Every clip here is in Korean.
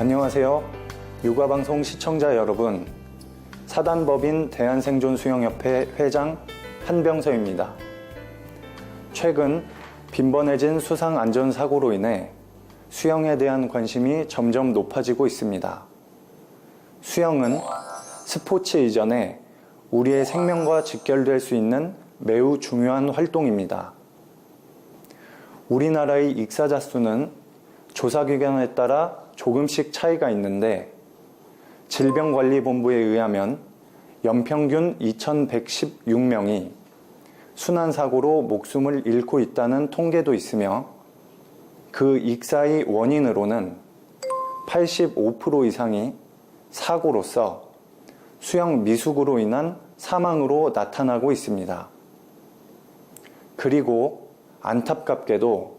안녕하세요. 육아방송 시청자 여러분. 사단법인 대한생존수영협회 회장 한병서입니다. 최근 빈번해진 수상 안전사고로 인해 수영에 대한 관심이 점점 높아지고 있습니다. 수영은 스포츠 이전에 우리의 생명과 직결될 수 있는 매우 중요한 활동입니다. 우리나라의 익사자 수는 조사기관에 따라 조금씩 차이가 있는데 질병관리본부에 의하면 연평균 2116명이 순환사고로 목숨을 잃고 있다는 통계도 있으며 그 익사의 원인으로는 85% 이상이 사고로서 수영 미숙으로 인한 사망으로 나타나고 있습니다. 그리고 안타깝게도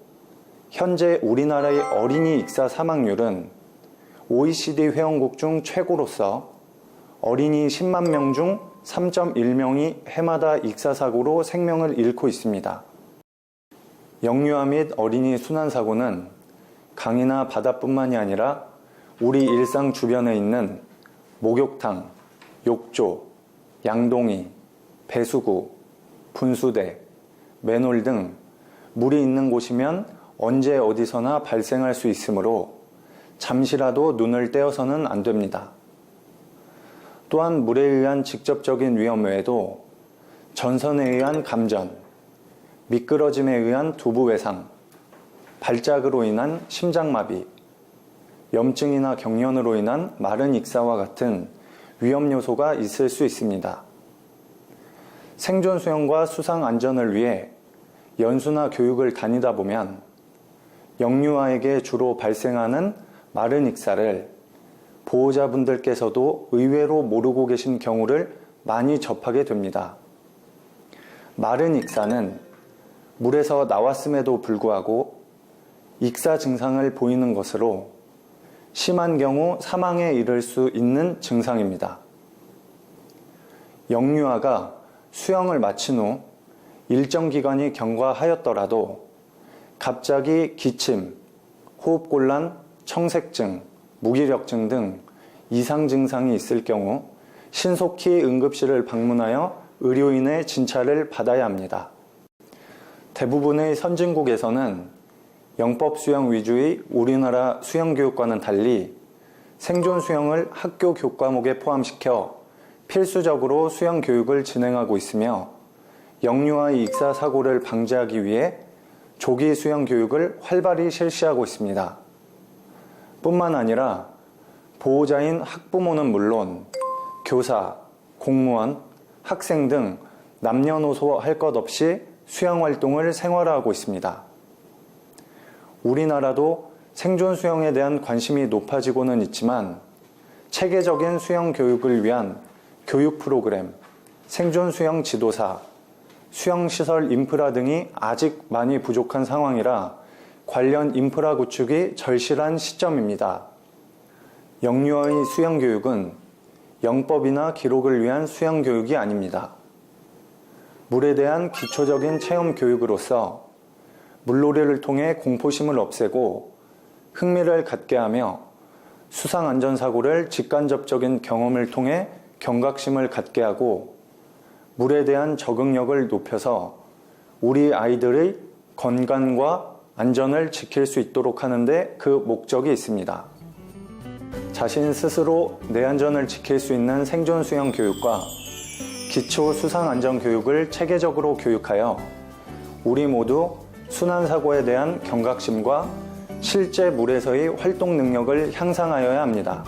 현재 우리나라의 어린이 익사 사망률은 OECD 회원국 중 최고로서 어린이 10만 명 중 3.1명이 해마다 익사 사고로 생명을 잃고 있습니다. 영유아 및 어린이 순환 사고는 강이나 바다뿐만이 아니라 우리 일상 주변에 있는 목욕탕, 욕조, 양동이, 배수구, 분수대, 맨홀 등 물이 있는 곳이면 언제 어디서나 발생할 수 있으므로 잠시라도 눈을 떼어서는 안 됩니다. 또한 물에 의한 직접적인 위험 외에도 전선에 의한 감전, 미끄러짐에 의한 두부 외상, 발작으로 인한 심장마비, 염증이나 경련으로 인한 마른 익사와 같은 위험 요소가 있을 수 있습니다. 생존 수영과 수상 안전을 위해 연수나 교육을 다니다 보면 영유아에게 주로 발생하는 마른 익사를 보호자분들께서도 의외로 모르고 계신 경우를 많이 접하게 됩니다. 마른 익사는 물에서 나왔음에도 불구하고 익사 증상을 보이는 것으로 심한 경우 사망에 이를 수 있는 증상입니다. 영유아가 수영을 마친 후 일정 기간이 경과하였더라도 갑자기 기침, 호흡곤란, 청색증, 무기력증 등 이상 증상이 있을 경우 신속히 응급실을 방문하여 의료인의 진찰을 받아야 합니다. 대부분의 선진국에서는 영법 수영 위주의 우리나라 수영 교육과는 달리 생존 수영을 학교 교과목에 포함시켜 필수적으로 수영 교육을 진행하고 있으며 영유아의 익사 사고를 방지하기 위해 조기 수영 교육을 활발히 실시하고 있습니다. 뿐만 아니라 보호자인 학부모는 물론 교사, 공무원, 학생 등 남녀노소 할 것 없이 수영 활동을 생활화하고 있습니다. 우리나라도 생존 수영에 대한 관심이 높아지고는 있지만 체계적인 수영 교육을 위한 교육 프로그램, 생존 수영 지도사, 수영시설 인프라 등이 아직 많이 부족한 상황이라 관련 인프라 구축이 절실한 시점입니다. 영유아의 수영교육은 영법이나 기록을 위한 수영교육이 아닙니다. 물에 대한 기초적인 체험 교육으로서 물놀이를 통해 공포심을 없애고 흥미를 갖게 하며 수상 안전사고를 직간접적인 경험을 통해 경각심을 갖게 하고 물에 대한 적응력을 높여서 우리 아이들의 건강과 안전을 지킬 수 있도록 하는데 그 목적이 있습니다. 자신 스스로 내 안전을 지킬 수 있는 생존 수영 교육과 기초 수상 안전 교육을 체계적으로 교육하여 우리 모두 순환 사고에 대한 경각심과 실제 물에서의 활동 능력을 향상하여야 합니다.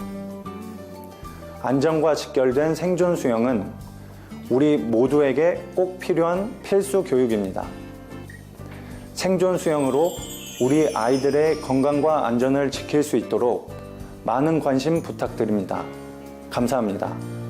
안전과 직결된 생존 수영은 우리 모두에게 꼭 필요한 필수 교육입니다. 생존 수영으로 우리 아이들의 건강과 안전을 지킬 수 있도록 많은 관심 부탁드립니다. 감사합니다.